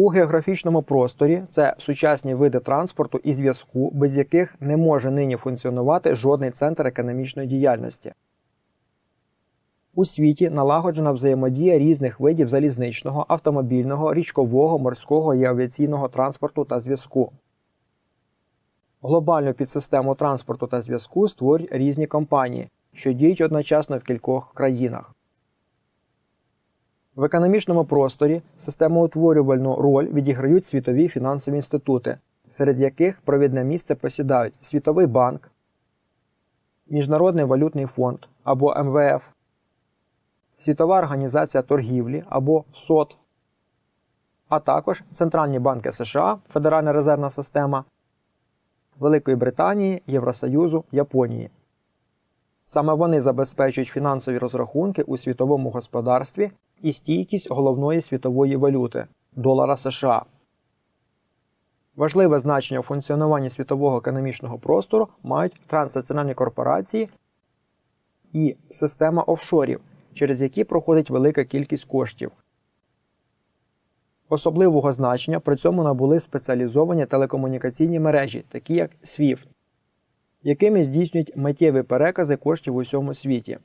У географічному просторі це сучасні види транспорту і зв'язку, без яких не може нині функціонувати жодний центр економічної діяльності. У світі налагоджена взаємодія різних видів залізничного, автомобільного, річкового, морського і авіаційного транспорту та зв'язку. Глобальну підсистему транспорту та зв'язку створюють різні компанії, що діють одночасно в кількох країнах. В економічному просторі системоутворювальну роль відіграють світові фінансові інститути, серед яких провідне місце посідають Світовий банк, Міжнародний валютний фонд або МВФ, Світова організація торгівлі або СОТ, а також Центральні банки США, Федеральна резервна система, Великої Британії, Євросоюзу, Японії. Саме вони забезпечують фінансові розрахунки у світовому господарстві і стійкість головної світової валюти долара США. Важливе значення у функціонуванні світового економічного простору мають транснаціональні корпорації і система офшорів, через які проходить велика кількість коштів. Особливого значення при цьому набули спеціалізовані телекомунікаційні мережі, такі як SWIFT, якими здійснюють миттєві перекази коштів у всьому світі.